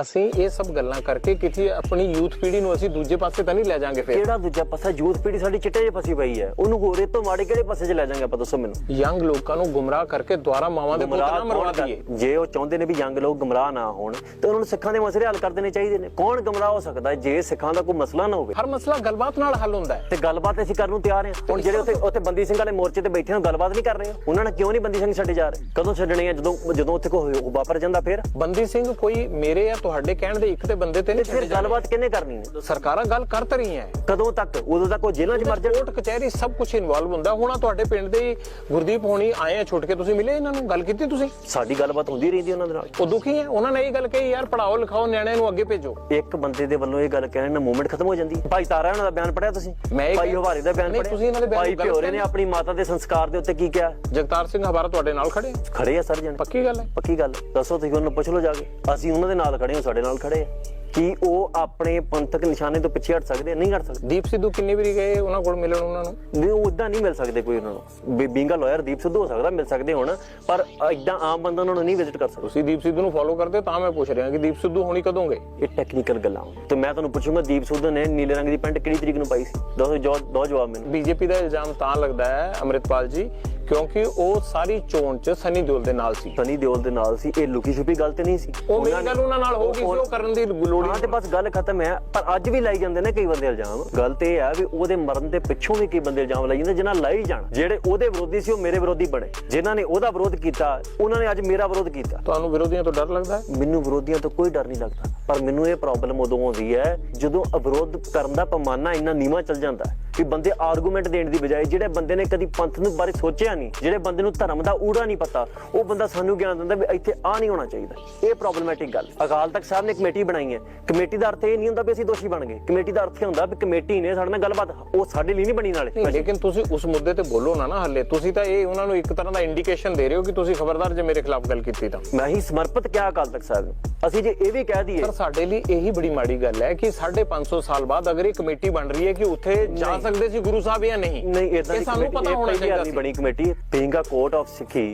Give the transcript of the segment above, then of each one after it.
ਅਸੀਂ ਇਹ ਸਭ ਗੱਲਾਂ ਕਰਕੇ ਕਿਤੇ ਆਪਣੀ ਯੂਥ ਪੀੜ੍ਹੀ ਨੂੰ ਅਸੀਂ ਦੂਜੇ ਪਾਸੇ ਤਾਂ ਨਹੀਂ ਲੈ ਜਾਾਂਗੇ ਫਿਰ। ਕਿਹੜਾ ਦੂਜਾ ਪਾਸਾ? ਯੂਥ ਪੀੜ੍ਹੀ ਸਾਡੀ ਚਿੱਟੇ 'ਚ ਫਸੀ ਪਈ ਹੈ। ਉਹਨੂੰ ਹੋਰ ਇਹ ਤੋਂ ਮਾੜੇ ਕਿਹੜੇ ਪਾਸੇ 'ਚ ਲੈ ਜਾਾਂਗੇ ਆਪਾਂ ਦੱਸੋ ਮੈਨੂੰ? ਯੰਗ ਲੋਕਾਂ ਨੂੰ ਗੁੰਮਰਾਹ ਕਰਕੇ ਦੁਆਰਾ ਮਾਵਾਂ ਦੇ ਪੁੱਤ ਨਾ ਮਰਵਾ ਦਈਏ। ਜੇ ਉਹ ਚਾਹੁੰਦੇ ਨੇ ਵੀ ਯੰਗ ਲੋਕ ਗਮਰਾਹ ਨਾ ਹੋਣ ਤੇ ਉਹਨਾਂ ਨੂੰ ਸਿੱਖਾਂ ਦੇ ਮਸਲੇ ਹੱਲ ਕਰ ਦੇਣੇ ਚਾਹੀਦੇ ਨੇ। ਕੌਣ ਗਮਰਾਹ ਹੋ ਸਕਦਾ ਜੇ ਸਿੱਖਾਂ ਦਾ ਕੋਈ ਮਸਲਾ ਨਾ ਹੋਵੇ? ਹਰ ਮਸਲਾ ਗੱਲਬਾਤ ਨਾਲ ਹੱਲ ਹੁੰਦਾ ਹੈ। ਤੇ ਗੱਲਬਾਤ ਅਸੀਂ ਕਰਨ ਨੂੰ ਤਿਆਰ ਹਾਂ। ਹੁਣ ਜਿਹੜੇ ਉੱਥੇ ਉੱਥੇ ਬੰਦੀ ਸਿੰਘ ਵਾਲੇ ਮੋਰਚੇ ਤੇ ਬੈਠੇ ਹੋ ਗੱਲਬਾਤ ਨਹੀਂ ਕਰ ਰਹੇ। ਉਹਨਾਂ ਨੇ ਕਿਉਂ ਨਹੀਂ ਬੰਦੀ ਸਿੰਘ ਛੱਡੇ ਜਾ ਰਹੇ? ਕਦੋਂ ਛੱਡਣੇ ਆ? ਜਦੋਂ ਜਦੋਂ ਉੱਥੇ ਕੋਈ ਵਾਪਰ ਜਾਂਦਾ ਫਿਰ? ਬੰਦੀ ਸਿੰਘ ਕੋਈ ਮੇਰੇ ਜਾਂ ਤੁਹਾਡੇ ਕਹਿਣ ਦੇ ਇੱਕ ਤੇ ਬੰਦੇ ਤੇ ਨਹੀਂ ਫਿਰ ਛੱਡੇ ਜਾਣੇ। ਗੱਲਬਾਤ ਕਿਹਨੇ ਕਰਨੀ ਹੈ? ਸਰਕਾਰਾਂ ਗੱਲ ਕਰ ਤਾਂ ਰਹੀਆਂ ਹੈ। ਕਦੋਂ ਤੱਕ? ਉਦੋਂ ਤੱਕ ਉਹ ਜੇਲ੍ਹਾਂ 'ਚ ਮਰ ਜਾਣ? ਕੋਰਟ ਕਚਹਿਰੀ ਸਭ ਕੁਝ ਇਨਵੋਲਵ ਹੁੰਦਾ। ਹੁਣ ਆਹ ਤੁਹਾਡੇ ਪਿੰਡ ਦੇ ਹੀ ਗੁਰਦੀਪ ਹੋਣੀ ਆਏ ਆ ਛੁੱਟ ਕੇ। ਤੁਸੀਂ ਮਿਲੇ ਇਹਨਾਂ ਨੂੰ? ਗੱਲ ਕੀਤੀ ਤੁਸੀਂ? ਸਾਡੀ ਗੱਲਬਾਤ ਹੁੰਦੀ ਰਹਿੰਦੀ ਉਹਨਾਂ ਦੇ ਨਾਲ। ਉਹ ਦੁਖੀ ਹੈ? ਉਹਨਾਂ ਨੇ ਇਹ ਗੱਲ ਕਹੀ ਯਾਰ ਪੜਾਓ ਲਿਖਾਓ ਨਿਆਣਿਆਂ ਨੂੰ ਅੱਗੇ ਭੇਜੋ। ਇੱਕ ਬੰਦੇ ਦੇ ਵੱਲੋਂ ਇਹ ਗੱਲ ਕਹਿਣ ਨਾਲ ਮੂਵਮੈਂਟ ਖਤਮ ਹੋ ਜਾਂਦੀ। ਹੈ ਭਾਈ ਤਾਰਾ ਉਹਨਾਂ ਦਾ ਬਿਆਨ ਪੜਿਆ ਤੁਸੀਂ? ਮੈਂ ਇਹ ਭਾਈ ਕਹਿ- ਹਵਾਰੇ ਦਾ ਬਿਆਨ ਨਹੀਂ, ਪੜਿਆ ਤੁਸੀਂ ਇਹਨਾਂ ਦੇ ਬਿਆਨ ਭਾਈ ਨੂੰ ਗਲਤ ਨੇ ਕਹਿੰਦੇ। ਆਪਣੀ ਮਾਤਾ ਦੇ ਸੰਸਕਾਰ ਦੇ ਉੱਤੇ ਕੀ ਕਿਹਾ? ਜਗਤਾਰ ਸਿੰਘ ਹਵਾਰਾ ਤੁਹਾਡੇ ਨਾਲ ਖੜੇ। ਖੜੇ ਆ ਸਰ ਜਣ। ਪੱਕੀ ਗੱਲ ਹੈ? ਪੱਕੀ ਗੱਲ। ਦੱਸੋ ਤੁਸੀਂ ਉਹਨਾਂ ਨੂੰ ਪੁੱਛ ਲਓ ਜਾ ਕੇ। ਅਸੀਂ ਉਹਨਾਂ ਦੇ ਨਾਲ ਖੜੇ ਹਾਂ ਸਾਡੇ ਨਾਲ ਖੜੇ ਆ। ਕੀ ਉਹ ਆਪਣੇ ਪੰਥਕ ਨਿਸ਼ਾਨੇ ਤੋਂ ਪਿੱਛੇ ਹਟ ਸਕਦੇ? ਨਹੀਂ ਹਟ ਸਕਦੇ। ਦੀਪ ਸਿੱਧੂ ਕਿੰਨੀ ਵਾਰੀ ਗਏ ਉਹਨਾਂ ਕੋਲ ਮਿਲਣ ਉਹਨਾਂ ਨੂੰ? ਨਹੀਂ ਉਦਾਂ ਨਹੀਂ ਮਿਲ ਸਕਦੇ ਕੋਈ ਉਹਨਾਂ ਨੂੰ। ਬੀਂਗਾ ਲਾਇਰ ਦੀਪ ਸਿੱਧੂ ਹੋ ਸਕਦਾ ਮਿਲ ਸਕਦੇ ਹੁਣ ਪਰ ਐਦਾਂ ਆਮ ਬੰਦਾ ਉਹਨਾਂ ਨੂੰ ਨਹੀਂ ਵਿਜ਼ਿਟ ਕਰ ਸਕਦਾ। ਤੁਸੀਂ ਦੀਪ ਸਿੱਧੂ ਨੂੰ ਫੋਲੋ ਕਰਦੇ ਤਾਂ ਮੈਂ ਪੁੱਛ ਰਿਹਾ ਕਿ ਦੀਪ ਸਿੱਧੂ ਹੁਣੀ ਕਦੋਂ ਗਏ? ਇਹ ਟੈਕਨੀਕਲ ਗੱਲਾਂ ਤੇ ਮੈਂ ਤੁਹਾਨੂੰ ਪੁੱਛੂੰਗਾ ਦੀਪ ਸਿੱਧੂ ਨੇ ਨੀਲੇ ਰੰਗ ਦੀ ਪੈਂਟ ਕਿਹੜੀ ਤਰੀਕ ਨੂੰ ਪਾਈ ਸੀ? ਦੋ ਜੋ ਦੋ ਜਵਾਬ ਮੈਨੂੰ। ਬੀਜੇਪੀ ਦਾ ਇਲਜ਼ਾਮ ਤਾਂ ਲੱਗਦਾ ਹੈ ਅੰਮ੍ਰਿਤਪਾਲ ਜੀ। ਕਿਉਂਕਿ ਉਹ ਸਾਰੀ ਚੋਣ 'ਚ ਸਨੀ ਦਿਓਲ ਦੇ ਨਾਲ ਸੀ। ਸਨੀ ਦਿਓਲ ਦੇ ਨਾਲ ਸੀ ਇਹ ਲੁਕੀ ਛੁਪੀ ਗੱਲ ਤੇ ਨਹੀਂ ਸੀ। ਉਹ ਮੇਰੀ ਗੱਲ ਉਹਨਾਂ ਨਾਲ ਹੋ ਗਈ ਸੀ ਉਹ ਕਰਨ ਦੀ ਲੋੜ ਹਾਂ ਤੇ ਬਸ ਗੱਲ ਖਤਮ ਹੈ ਪਰ ਅੱਜ ਵੀ ਲਾਈ ਜਾਂਦੇ ਨੇ ਕਈ ਬੰਦੇ ਇਲਜ਼ਾਮ। ਗੱਲ ਤੇ ਇਹ ਹੈ ਵੀ ਉਹਦੇ ਮਰਨ ਦੇ ਪਿੱਛੋਂ ਵੀ ਕਈ ਬੰਦੇ ਇਲਜ਼ਾਮ ਲਾਈ ਜਾਂਦੇ ਜਿਨ੍ਹਾਂ ਲਾਈ ਜਾਣ। ਜਿਹੜੇ ਉਹਦੇ ਵਿਰੋਧੀ ਸੀ ਉਹ ਮੇਰੇ ਵਿਰੋਧੀ ਬਣੇ। ਜਿਨ੍ਹਾਂ ਨੇ ਉਹਦਾ ਵਿਰੋਧ ਕੀਤਾ ਉਹਨਾਂ ਨੇ ਅੱਜ ਮੇਰਾ ਵਿਰੋਧ ਕੀਤਾ। ਤੁਹਾਨੂੰ ਵਿਰੋਧੀਆਂ ਤੋਂ ਡਰ ਲੱਗਦਾ ਹੈ? ਮੈਨੂੰ ਵਿਰੋਧੀਆਂ ਤੋਂ ਕੋਈ ਡਰ ਨਹੀਂ ਲੱਗਦਾ। ਪਰ ਮੈਨੂੰ ਇਹ ਪ੍ਰੋਬਲਮ ਉਦੋਂ ਆਉਂਦੀ ਹੈ ਜਦੋਂ ਅਵਰੋਧ ਕਰਨ ਦਾ ਪੈਮਾਨਾ ਇੰਨਾ ਨੀਵਾ ਚੱਲ ਜਾਂਦਾ ਹੈ। ਕਿ ਬੰਦੇ ਆਰਗੂਮੈਂਟ ਦੇਣ ਦੀ ਬਜਾਏ ਜਿਹੜੇ ਬੰਦੇ ਨੇ ਕਦੀ ਪੰਥ ਨੂੰ ਬਾਰੇ ਸੋਚਿਆ ਨਹੀਂ ਜਿਹੜੇ ਬੰਦੇ ਨੂੰ ਧਰਮ ਦਾ ਊੜਾ ਨਹੀਂ ਪਤਾ ਉਹ ਬੰਦਾ ਸਾਨੂੰ ਗਿਆਨ ਦਿੰਦਾ ਵੀ ਇੱਥੇ ਆ ਨਹੀਂ ਹੋਣਾ ਚਾਹੀਦਾ। ਇਹ ਪ੍ਰੋਬਲਮੈਟਿਕ ਗੱਲ। ਅਕਾਲ ਤਖਤ ਸਾਹਿਬ ਨੇ ਕਮੇਟੀ ਬਣਾਈ ਹੈ। ਕਮੇਟੀ ਦਾ ਅਰਥ ਇਹ ਨਹੀਂ ਹੁੰਦਾ ਵੀ ਅਸੀਂ ਦੋਸ਼ੀ ਬਣ ਗਏ। ਕਮੇਟੀ ਦਾ ਅਰਥ ਇਹ ਹੁੰਦਾ ਵੀ ਕਮੇਟੀ ਨੇ ਸਾਡੇ ਨਾਲ ਗੱਲਬਾਤ ਉਹ ਸਾਡੇ ਲਈ ਨਹੀਂ ਬਣੀ ਨਾਲੇ। ਲੇਕਿਨ ਤੁਸੀਂ ਉਸ ਮੁੱਦੇ ਤੇ ਬੋਲੋ ਨਾ ਨਾ ਹੱਲੇ। ਤੁਸੀਂ ਤਾਂ ਇਹ ਉਹਨਾਂ ਨੂੰ ਇੱਕ ਤਰ੍ਹਾਂ ਦਾ ਇੰਡੀਕੇਸ਼ਨ ਦੇ ਰਹੇ ਹੋ ਕਿ ਤੁਸੀਂ ਖਬਰਦਾਰ ਜੇ ਮੇਰੇ ਖਿਲਾਫ ਗੱਲ ਕੀਤੀ ਤਾਂ। ਮੈਂ ਹੀ ਸਮਰਪਿਤ ਕਿਹਾ ਅਕਾਲ ਤਖਤ ਸਾਹਿਬ ਨੂੰ। ਅਸੀਂ ਜੇ ਇਹ ਵੀ ਕਹਿ ਦਈਏ ਪਰ ਸਾਡੇ ਲਈ ਇਹੀ ਬੜੀ ਮਾੜੀ ਗੱਲ ਹੈ ਕਿ 550 ਸਾਲ ਬਾਅਦ ਅਗਰ ਇਹ ਕਮੇਟੀ ਬਣ ਰਹੀ ਹੈ ਕਿ ਉੱਥੇ ਜਾ ਸਕਦੇ ਸੀ ਗੁਰੂ ਸਾਹਿਬ ਜਾਂ ਨਹੀਂ? ਨਹੀਂ ਇਦਾਂ ਇਹ ਦੀ ਸਾਨੂੰ ਪਤਾ ਹੋਣਾ ਚਾਹੀਦਾ ਸੀ। ਬਣੀ committee being a court of Sikhi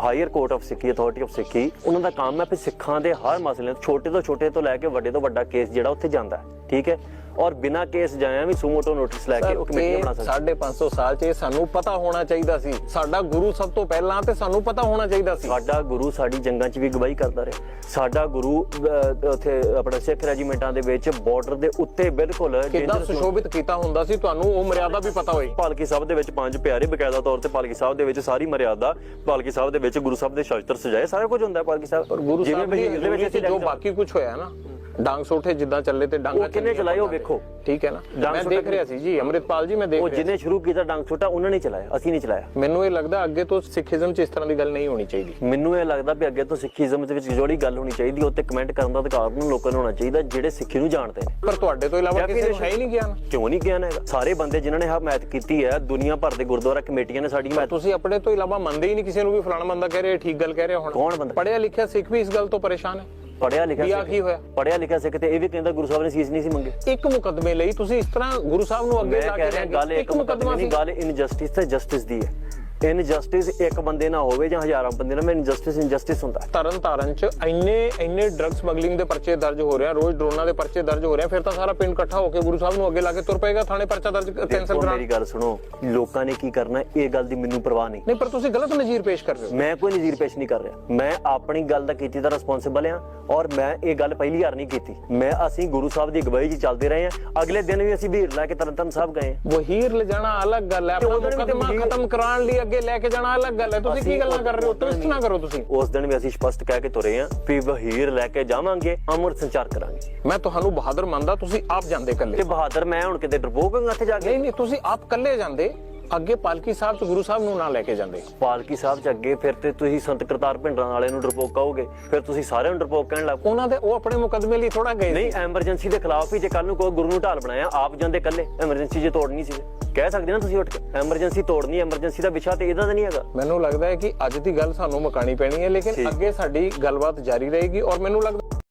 higher court of Sikhi authority of Sikhi ਉਹਨਾਂ ਦਾ ਕੰਮ ਹੈ ਕਿ ਸਿੱਖਾਂ ਦੇ ਹਰ ਮਸਲੇ ਛੋਟੇ ਤੋਂ ਛੋਟੇ ਤੋਂ ਲੈ ਕੇ ਵੱਡੇ ਤੋਂ ਵੱਡਾ ਕੇਸ ਜਿਹੜਾ ਉੱਥੇ ਜਾਂਦਾ ਹੈ ਠੀਕ ਹੈ? ਔਰ ਬਿਨਾਂ ਕੇਸ ਜਾਇਆ ਵੀ ਸੁਮੋਟੋ ਨੋਟਿਸ ਲੈ ਕੇ ਉਹ ਕਮੇਟੀ ਬਣਾ ਸਕਦੇ। ਸਾਡੇ 500 ਸਾਲ 'ਚ ਇਹ ਸਾਨੂੰ ਪਤਾ ਹੋਣਾ ਚਾਹੀਦਾ ਸੀ। ਸਾਡਾ ਗੁਰੂ ਸਭ ਤੋਂ ਪਹਿਲਾਂ ਤੇ ਸਾਨੂੰ ਪਤਾ ਹੋਣਾ ਚਾਹੀਦਾ ਸੀ। ਸਾਡਾ ਗੁਰੂ ਸਾਡੀ ਜੰਗਾਂ 'ਚ ਵੀ ਗਵਾਹੀ ਕਰਦਾ ਰਿਹਾ। ਸਾਡਾ ਗੁਰੂ ਉੱਥੇ ਆਪਣਾ ਸਿੱਖ ਰੈਜੀਮੈਂਟਾਂ ਦੇ ਵਿੱਚ ਬਾਰਡਰ ਦੇ ਉੱਤੇ ਬਿਲਕੁਲ ਕਿੰਨਾ ਸੁਸ਼ੋਭਿਤ ਕੀਤਾ ਹੁੰਦਾ ਸੀ ਤੁਹਾਨੂੰ ਉਹ ਮਰਿਆਦਾ ਵੀ ਪਤਾ ਹੋਈ ਪਾਲਕੀ ਸਾਹਿਬ ਦੇ ਵਿੱਚ ਪੰਜ ਪਿਆਰੇ ਬਕਾਇਦਾ ਤੌਰ ਤੇ ਪਾਲਕੀ ਸਾਹਿਬ ਦੇ ਵਿੱਚ ਸਾਰੀ ਮਰਿਆਦਾ ਪਾਲਕੀ ਸਾਹਿਬ ਦੇ ਵਿੱਚ ਗੁਰੂ ਸਾਹਿਬ ਦੇ ਸ਼ਸਤਰ ਸਜਾਏ ਸਾਰਾ ਕੁਝ ਹੁੰਦਾ ਪਾਲਕੀ ਸਾਹਿਬ। ਪਰ ਗੁਰੂ ਸਾਹਿਬ ਦੀ ਵਿੱਚ ਜੋ ਬਾਕੀ ਕੁਝ ਹੋਇਆ ਨਾ ਡਾਂਗ ਸੋਠੇ ਜਿੱਦਾਂ ਚੱਲੇ ਤੇ ਡਾਂਗਾ ਉਹ ਕਿਹਨੇ ਚਲਾਏ ਉਹ ਵੇਖੋ। ਠੀਕ ਹੈ ਨਾ? ਮੈਂ ਸੋਟੇ ਦੇਖ ਰਿਹਾ ਸੀ ਜੀ ਅੰਮ੍ਰਿਤਪਾਲ ਜੀ ਮੈਂ ਦੇਖ ਉਹ ਰਿਹਾ ਜਿਹਨੇ ਸ਼ੁਰੂ ਕੀਤਾ ਡੰਗ ਛੋਟਾ ਉਹਨਾਂ ਨੇ ਚਲਾਇਆ ਅਸੀਂ ਨਹੀਂ ਚਲਾਇਆ। ਮੈਨੂੰ ਇਹ ਲੱਗਦਾ ਅੱਗੇ ਤੋਂ ਸਿੱਖੀਜ਼ਮ 'ਚ ਇਸ ਤਰ੍ਹਾਂ ਦੀ ਗੱਲ ਨਹੀਂ ਹੋਣੀ ਚਾਹੀਦੀ। ਮੈਨੂੰ ਇਹ ਲੱਗਦਾ ਵੀ ਅੱਗੇ ਤੋਂ ਸਿੱਖੀਜ਼ਮ ਦੇ ਵਿੱਚ ਜਿਹੜੀ ਗੱਲ ਹੋਣੀ ਚਾਹੀਦੀ ਉਹ ਤੇ ਕਮੈਂਟ ਕਰਨ ਦਾ ਅਧਿਕਾਰ ਨੂੰ ਲੋਕਾਂ ਨੂੰ ਹੋਣਾ ਚਾਹੀਦਾ ਜਿਹੜੇ ਸਿੱਖੀ ਨੂੰ ਜਾਣਦੇ ਨੇ। ਪਰ ਤੁਹਾਡੇ ਤੋਂ ਇਲਾਵਾ ਕਿਸੇ ਨੂੰ ਹੈ ਹੀ ਨਹੀਂ ਗਿਆਨ। ਕਿਉਂ ਨਹੀਂ ਗਿਆਨ ਹੈਗਾ? ਸਾਰੇ ਬੰਦੇ ਜਿਨ੍ਹਾਂ ਨੇ ਹਮਾਇਤ ਕੀਤੀ ਹੈ ਦੁਨੀਆ ਭਰ ਦੇ ਗੁਰਦੁਆਰਾ ਕਮੇਟੀਆਂ ਨੇ ਸਾਡੀ ਹਮਾਇਤ ਤੁਸੀਂ ਆਪਣੇ ਤੋਂ ਇਲਾਵਾ ਮੰਨਦੇ ਹੀ ਨਹੀਂ ਕਿਸੇ ਨੂੰ ਵੀ ਫਲਾਣਾ ਬੰਦਾ ਕਹਿ ਰਿਹਾ ਠੀਕ ਗੱਲ ਕਹਿ ਰਿਹਾ ਹੁਣ। ਕੌਣ ਬੰਦਾ? ਪੜਿਆ ਲਿਖਿਆ ਸਿੱਖ ਵੀ ਇਸ ਗੱਲ ਤੋਂ ਪਰੇਸ਼ਾਨ ਹੈ। ਪੜਿਆ ਲਿਖਿਆ ਕੀ ਹੋਇਆ? ਪੜਿਆ ਲਿਖਿਆ ਸਿੱਖ ਤੇ ਇਹ ਵੀ ਕਹਿੰਦਾ ਗੁਰੂ ਸਾਹਿਬ ਨੇ ਸੀਸ ਨਹੀਂ ਸੀ ਮੰਗੇ। ਇੱਕ ਮੁਕਦਮੇ ਲਈ ਤੁਸੀਂ ਇਸ ਤਰ੍ਹਾਂ ਗੁਰੂ ਸਾਹਿਬ ਨੂੰ ਅੱਗੇ ਲਾ ਕੇ ਗੱਲ ਇੱਕ ਮੁਕੱਦਮਾ ਨਹੀਂ ਗੱਲ ਇਨਜਸਟਿਸ ਤੇ ਜਸਟਿਸ ਦੀ ਹੈ। ਇਨਜਸਟਿਸ ਇੱਕ ਬੰਦੇ ਨਾਲ ਹੋਵੇ ਜਾਂ ਹਜ਼ਾਰਾਂ ਬੰਦੇ ਨਾਲ ਮੈਂ ਇਨਜਸਟਿਸ ਇਨਜਸਟਿਸ ਹੁੰਦਾ। ਤਰਨ ਤਾਰਨ ਚ ਇੰਨੇ ਇੰਨੇ ਡਰੱਗ ਸਮਗਲਿੰਗ ਦੇ ਪਰਚੇ ਦਰਜ ਹੋ ਰਹੇ ਆ ਰੋਜ਼ ਡਰੋਨਾਂ ਦੇ ਪਰਚੇ ਦਰਜ ਹੋ ਰਹੇ ਆ ਫਿਰ ਤਾਂ ਸਾਰਾ ਪਿੰਡ ਇਕੱਠਾ ਹੋ ਕੇ ਗੁਰੂ ਸਾਹਿਬ ਨੂੰ ਅੱਗੇ ਲਾ ਕੇ ਤੁਰ ਪਏਗਾ ਥਾਣੇ ਪਰਚਾ ਦਰਜ ਕੈਂਸਲ ਕਰਾ ਮੇਰੀ ਗੱਲ ਸੁਣੋ ਲੋਕਾਂ ਨੇ ਕੀ ਕਰਨਾ ਇਹ ਗੱਲ ਦੀ ਮੈਨੂੰ ਪਰਵਾਹ ਨਹੀਂ। ਨਹੀਂ ਪਰ ਤੁਸੀਂ ਗਲਤ ਨਜ਼ੀਰ ਪੇਸ਼ ਕਰ ਰਹੇ ਹੋ। ਮੈਂ ਕੋਈ ਨਜ਼ੀਰ ਪੇਸ਼ ਨਹੀਂ ਕਰ ਰਿਹਾ। ਮੈਂ ਆਪਣੀ ਗੱਲ ਦਾ ਕੀਤੀ ਦਾ ਰਿਸਪੌਂਸਿਬਲ ਆ ਔਰ ਮੈਂ ਇਹ ਗੱਲ ਪਹਿਲੀ ਵਾਰ ਨਹੀਂ ਕੀਤੀ। ਮੈਂ ਅਸੀਂ ਗੁਰੂ ਸਾਹਿਬ ਦੀ ਅਗਵਾਈ 'ਚ ਚੱਲਦੇ ਰਹੇ ਹਾਂ। ਅਗਲੇ ਦਿਨ ਵੀ ਅਸੀਂ ਭੀੜ ਲੈ ਕੇ ਤਰਨਤਨ ਸਾਹਿਬ ਗਏ। ਵਹੀਰ ਲਿਜਾਣਾ ਅਲੱਗ ਗੱਲ ਹੈ ਆਪਣਾ ਮੁਕਦਮਾ ਖਤਮ ਕਰਾਉਣ ਲਈ ਅੱਗੇ ਲੈ ਕੇ ਜਾਣਾ ਅਲੱਗ ਗੱਲ ਹੈ। ਤੁਸੀਂ ਕੀ ਗੱਲਾਂ ਕਰ ਰਹੇ ਹੋ? ਟਵਿਸਟ ਨਾ ਕਰੋ ਤੁਸੀਂ? ਉਸ ਦਿਨ ਵੀ ਅਸੀਂ ਸਪਸ਼ਟ ਕਹਿ ਕੇ ਤੁਰੇ ਹਾਂ ਵੀ ਵਹੀਰ ਲੈ ਕੇ ਜਾਵਾਂਗੇ ਅਮਰ ਸੰਚਾਰ ਕਰਾਂਗੇ। ਮੈਂ ਤੁਹਾਨੂੰ ਬਹਾਦਰ ਮੰਨਦਾ ਤੁਸੀਂ ਆਪ ਜਾਂਦੇ ਇਕੱਲੇ। ਤੇ ਬਹਾਦਰ ਮੈਂ ਹੁਣ ਕਿਤੇ ਡਰਪੋਕ ਹਾਂ ਉੱਥੇ ਜਾ ਕੇ? ਨਹੀਂ ਨਹੀਂ ਤੁਸੀਂ ਆਪ ਇਕੱਲੇ ਜਾਂਦੇ। ਅੱਗੇ ਪਾਲਕੀ ਸਾਹਿਬ ਚ ਗੁਰੂ ਸਾਹਿਬ ਨੂੰ ਨਾ ਲੈ ਕੇ ਜਾਂਦੇ ਪਾਲਕੀ ਸਾਹਿਬ ਚ ਅੱਗੇ ਫਿਰ ਤੇ ਤੁਸੀਂ ਸੰਤ ਕਰਤਾਰ ਭਿੰਡਰਾਂ ਵਾਲੇ ਨੂੰ ਡਰਪੋਕ ਕਹੋਗੇ ਫਿਰ ਤੁਸੀਂ ਸਾਰਿਆਂ ਨੂੰ ਡਰਪੋਕ ਕਹਿਣ ਲੱਗ। ਉਹਨਾਂ ਦੇ ਉਹ ਆਪਣੇ ਮੁਕਦਮੇ ਲਈ ਥੋੜਾ ਗਏ। ਨਹੀਂ ਐਮਰਜੈਂਸੀ ਦੇ ਖਿਲਾਫ ਵੀ ਜੇ ਕੱਲ ਨੂੰ ਕੋਈ ਗੁਰੂ ਨੂੰ ਢਾਲ ਬਣਾਇਆ ਆਪ ਜਾਂਦੇ ਕੱਲੇ ਐਮਰਜੈਂਸੀ ਜੇ ਤੋੜਨੀ ਸੀ ਕਹਿ ਸਕਦੇ ਨਾ ਤੁਸੀਂ ਉੱਠ ਕੇ ਐਮਰਜੈਂਸੀ ਤੋੜਨੀ ਐਮਰਜੈਂਸੀ ਦਾ ਵਿਸ਼ਾ ਤੇ ਇਹਦਾ ਤਾਂ ਨਹੀਂ ਹੈਗਾ ਮੈਨੂੰ ਲੱਗਦਾ ਹੈ ਕਿ ਅੱਜ ਦੀ ਗੱਲ ਸਾਨੂੰ ਮੁਕਾਣੀ ਪੈਣੀ ਹੈ ਲੇਕਿਨ। ਅੱਗੇ ਸਾਡੀ ਗੱਲਬਾਤ ਜਾਰੀ ਰਹੇਗੀ ਔਰ ਮੈਨੂੰ ਲੱਗਦਾ